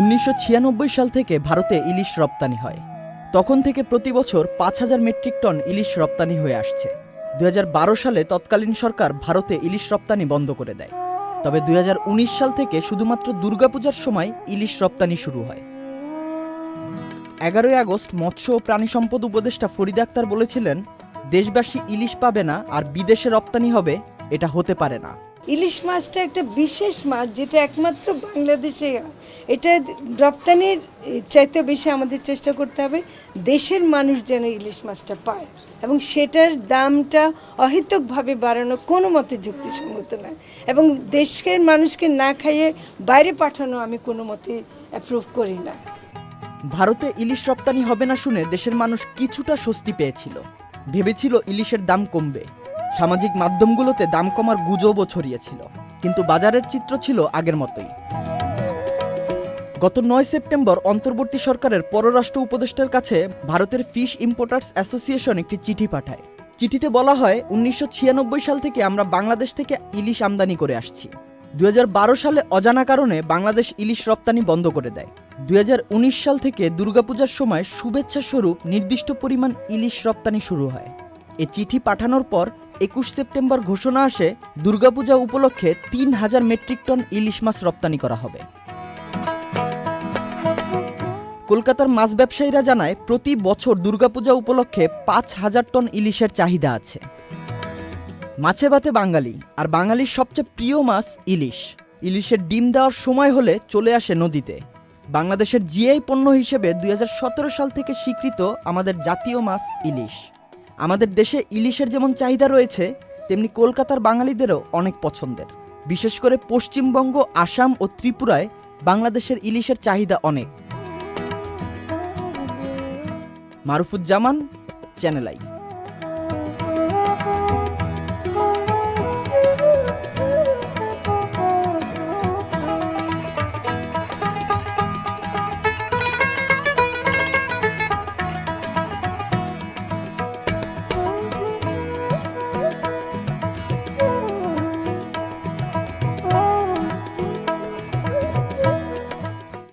উনিশশো ছিয়ানব্বই সাল থেকে ভারতে ইলিশ রপ্তানি হয়। তখন থেকে প্রতি বছর পাঁচ হাজার মেট্রিক টন ইলিশ রপ্তানি হয়ে আসছে। দু হাজার বারো সালে তৎকালীন সরকার ভারতে ইলিশ রপ্তানি বন্ধ করে দেয়। তবে দুই হাজার উনিশ সাল থেকে শুধুমাত্র দুর্গাপূজার সময় ইলিশ রপ্তানি শুরু হয়। এগারোই আগস্ট মৎস্য ও প্রাণী সম্পদ উপদেষ্টা ফরিদ আক্তার বলেছিলেন, দেশবাসী ইলিশ পাবে না আর বিদেশে রপ্তানি হবে, এটা হতে পারে না। ইলিশ মাছটা একটা বিশেষ মাছ, যেটা একমাত্র বাংলাদেশে এটা রপ্তানির চাইতে বেশি আমাদের চেষ্টা করতে হবে, দেশের মানুষ যেন ইলিশ মাছটা পায়। এবং সেটার দামটা অহেতুকভাবে বাড়ানো কোনো মতে যুক্তিসঙ্গত নয়। এবং দেশের মানুষকে না খাইয়ে বাইরে পাঠানো আমি কোনো মতে অ্যাপ্রুভ করি না। ভারতে ইলিশ রপ্তানি হবে না শুনে দেশের মানুষ কিছুটা স্বস্তি পেয়েছিল। ভেবেছিল ইলিশের দাম কমবে। সামাজিক মাধ্যমগুলোতে দাম কমার গুজবও ছড়িয়েছিল। কিন্তু বাজারের চিত্র ছিল আগের মতোই। গত নয় সেপ্টেম্বর অন্তর্বর্তী সরকারের পররাষ্ট্র উপদেষ্টার কাছে ভারতের ফিশ ইম্পোর্টার্স অ্যাসোসিয়েশন একটি চিঠি পাঠায়। চিঠিতে বলা হয়, উনিশশো ছিয়ানব্বই সাল থেকে আমরা বাংলাদেশ থেকে ইলিশ আমদানি করে আসছি। দু হাজার বারো সালে অজানা কারণে বাংলাদেশ ইলিশ রপ্তানি বন্ধ করে দেয়। দু হাজার উনিশ সাল থেকে দুর্গাপূজার সময় শুভেচ্ছা স্বরূপ নির্দিষ্ট পরিমাণ ইলিশ রপ্তানি শুরু হয়। এ চিঠি পাঠানোর পর একুশ সেপ্টেম্বর ঘোষণা আসে, দুর্গাপূজা উপলক্ষে তিন হাজার মেট্রিক টন ইলিশ মাছ রপ্তানি করা হবে। কলকাতার মাছ ব্যবসায়ীরা জানায়, প্রতি বছর দুর্গাপূজা উপলক্ষে পাঁচ হাজার টন ইলিশের চাহিদা আছে। মাছে ভাতে বাঙালি, আর বাঙালির সবচেয়ে প্রিয় মাছ ইলিশ। ইলিশের ডিম দেওয়ার সময় হলে চলে আসে নদীতে। বাংলাদেশের জিআই পণ্য হিসেবে দুই হাজার সতেরো সাল থেকে স্বীকৃত আমাদের জাতীয় মাছ ইলিশ। আমাদের দেশে ইলিশের যেমন চাহিদা রয়েছে, তেমনি কলকাতার বাঙালিদেরও অনেক পছন্দের। বিশেষ করে পশ্চিমবঙ্গ, আসাম ও ত্রিপুরায় বাংলাদেশের ইলিশের চাহিদা অনেক। Marufuzzaman, channel I.